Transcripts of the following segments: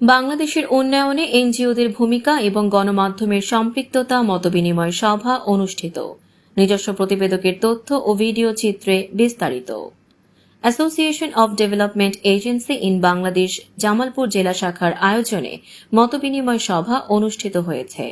বাংলাদেশের উন্নয়নে এনজিওদের ভূমিকা এবং গণমাধ্যমের সম্পৃক্ততা মতবিনিময় সভা অনুষ্ঠিত। নিজস্ব প্রতিবেদকের তথ্য ও ভিডিও চিত্রে বিস্তারিত। Association of development agency in Bangladesh Jamalpur জেলা শাখার আয়োজনে মতবিনিময় সভা অনুষ্ঠিত হয়েছে।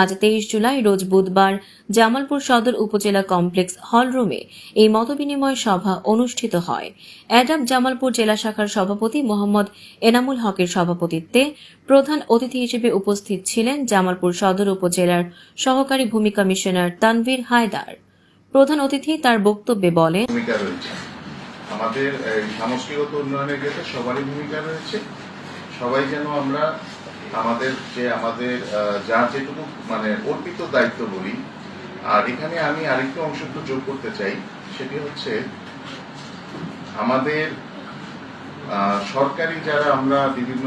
আজ তেইশ জুলাই রোজ বুধবার জামালপুর সদর উপজেলা কমপ্লেক্স হলরুমে এই মতবিনিময় সভা অনুষ্ঠিত হয়। অ্যাডাপ জামালপুর জেলা শাখার সভাপতি মোহাম্মদ এনামুল হকের সভাপতিত্বে প্রধান অতিথি হিসেবে উপস্থিত ছিলেন জামালপুর সদর উপজেলার সহকারী ভূমি কমিশনার তানভীর হায়দার। প্রধান অতিথি তার বক্তব্যে বলেন আমাদের সামষ্টিগত উন্নয়নের ক্ষেত্রে সবারই ভূমিকা রয়েছে, সবাই যেন আমরা আমাদের যে আমাদের যার যেটুকু মানে অর্পিত দায়িত্ব বলি, আর এখানে আমি আরেকটু অংশ একটু যোগ করতে চাই, সেটি হচ্ছে আমাদের সরকারি যারা আমরা বিভিন্ন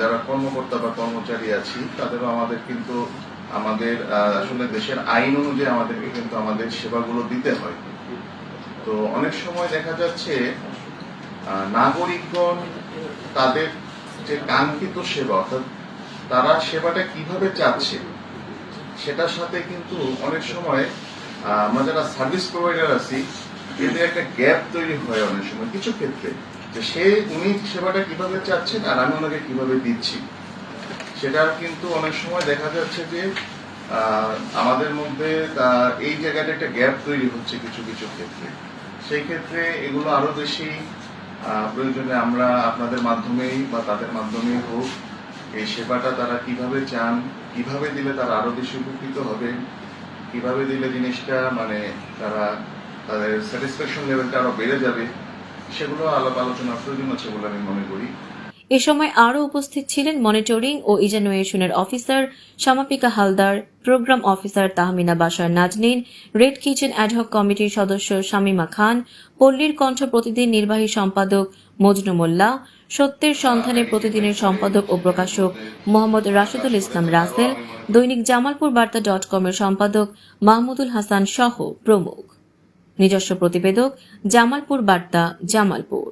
যারা কর্মকর্তা বা কর্মচারী আছি, তাদেরও আমাদের কিন্তু আমাদের আসলে দেশের আইন অনুযায়ী আমাদেরকে কিন্তু আমাদের সেবাগুলো দিতে হয়। তো অনেক সময় দেখা যাচ্ছে নাগরিকগণ তাদের যে কাঙ্ক্ষিত সেবা, অর্থাৎ তারা সেবাটা কীভাবে চাচ্ছে, সেটার সাথে কিন্তু অনেক সময় আমরা যারা সার্ভিস প্রোভাইডার আছি, এদের একটা গ্যাপ তৈরি হয় অনেক সময় কিছু ক্ষেত্রে। যে সে, উনি সেবাটা কীভাবে চাচ্ছেন আর আমি ওনাকে কীভাবে দিচ্ছি, সেটার কিন্তু অনেক সময় দেখা যাচ্ছে যে আমাদের মধ্যে এই জায়গাটা একটা গ্যাপ তৈরি হচ্ছে কিছু কিছু ক্ষেত্রে। সেই ক্ষেত্রে এগুলো আরও বেশি প্রয়োজনে আমরা আপনাদের মাধ্যমেই বা তাদের মাধ্যমেই হোক, এই সেবাটা তারা কীভাবে চান, কীভাবে দিলে তারা আরও বেশি উপকৃত হবে কীভাবে দিলে জিনিসটা মানে তারা তাদের স্যাটিসফ্যাকশন লেভেলটা আরও বেড়ে যাবে, সেগুলো আলাপ আলোচনার প্রয়োজন আছে বলে আমি মনে করি। এ সময় আরও উপস্থিত ছিলেন মনিটরিং ও ইজানুয়েশনের officer Samapika Haldar, programme officer Tahmina Basar Nazneen, red kitchen ad hoc কমিটির সদস্য শামিমা খান, পল্লীর কণ্ঠ প্রতিদিন নির্বাহী সম্পাদক মজনু মোল্লা, সত্যের সন্ধানে প্রতিদিনের সম্পাদক ও প্রকাশক মোহাম্মদ রাশেদুল ইসলাম রাসেল, দৈনিক জামালপুর বার্তা ডট কমের সম্পাদক মাহমুদুল হাসান সহ প্রমুখ। নিজস্ব প্রতিবেদক জামালপুর বার্তা জামালপুর।